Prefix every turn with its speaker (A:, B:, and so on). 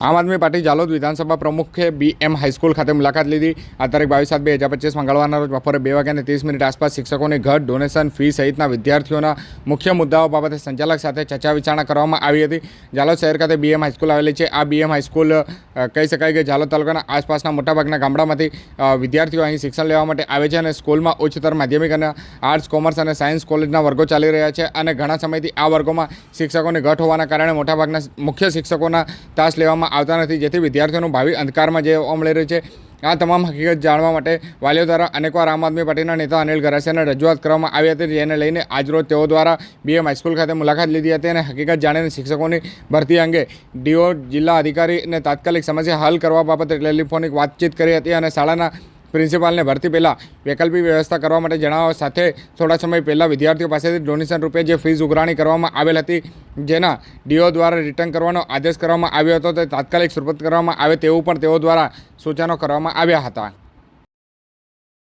A: આમ આદમી પાર્ટી જાલોદ વિધાનસભા પ્રમુખે બીએમ હાઈસ્કૂલ ખાતે મુલાકાત લીધી. આ તારીખ બાવીસ સાત બે હજાર પચીસ મંગળવારના રોજ બપોરે બે વાગ્યાને ત્રીસ મિનિટ આસપાસ શિક્ષકોની ઘટ ડોનેશન ફી સહિતના વિદ્યાર્થીઓના મુખ્ય મુદ્દાઓ બાબતે સંચાલક સાથે ચર્ચા વિચારણા કરવામાં આવી હતી. જાલોદ શહેર ખાતે બીએમ હાઈસ્કૂલ આવેલી છે. આ બીએમ હાઈસ્કૂલ કહી શકાય કે જાલોદ તાલુકાના આસપાસના મોટાભાગના ગામડામાંથી વિદ્યાર્થીઓ અહીં શિક્ષણ લેવા માટે આવે છે અને સ્કૂલમાં ઉચ્ચતર માધ્યમિક અને આર્ટ્સ, કોમર્સ અને સાયન્સ કોલેજના વર્ગો ચાલી રહ્યા છે અને ઘણા સમયથી આ વર્ગોમાં શિક્ષકોની ઘટ હોવાના કારણે મોટાભાગના મુખ્ય શિક્ષકોના તાસ લેવામાં આવતા નથી. જેથી વિદ્યાર્થીઓનું ભાવિ અંધકારમાં જે ઓમળી મળી રહ્યું છે, આ તમામ હકીકત જાણવા માટે વાલીઓ દ્વારા અનેકવાર આમ આદમી પાર્ટીના નેતા અનિલ ગરાસિયાને રજૂઆત કરવામાં આવી હતી. જેને લઈને આજરોજ તેઓ દ્વારા બીએમ હાઈસ્કૂલ ખાતે મુલાકાત લીધી હતી અને હકીકત જાણીને શિક્ષકોની ભરતી અંગે ડીઓ જિલ્લા અધિકારીને તાત્કાલિક સમસ્યા હલ કરવા બાબતે ટેલિફોનિક વાતચીત કરી હતી અને શાળાના પ્રિન્સિપાલને ભરતી પહેલાં વૈકલ્પિક વ્યવસ્થા કરવા માટે જણાવવા સાથે થોડા સમય પહેલાં વિદ્યાર્થીઓ પાસેથી ડોનેશન રૂપે જે ફીસ ઉઘરાણી કરવામાં આવેલ હતી, જેના ડીઓ દ્વારા રિટર્ન કરવાનો આદેશ કરવામાં આવ્યો હતો, તે તાત્કાલિક સુરપત કરવામાં આવે તેવું પણ તેઓ દ્વારા સૂચનો કરવામાં આવ્યા હતા.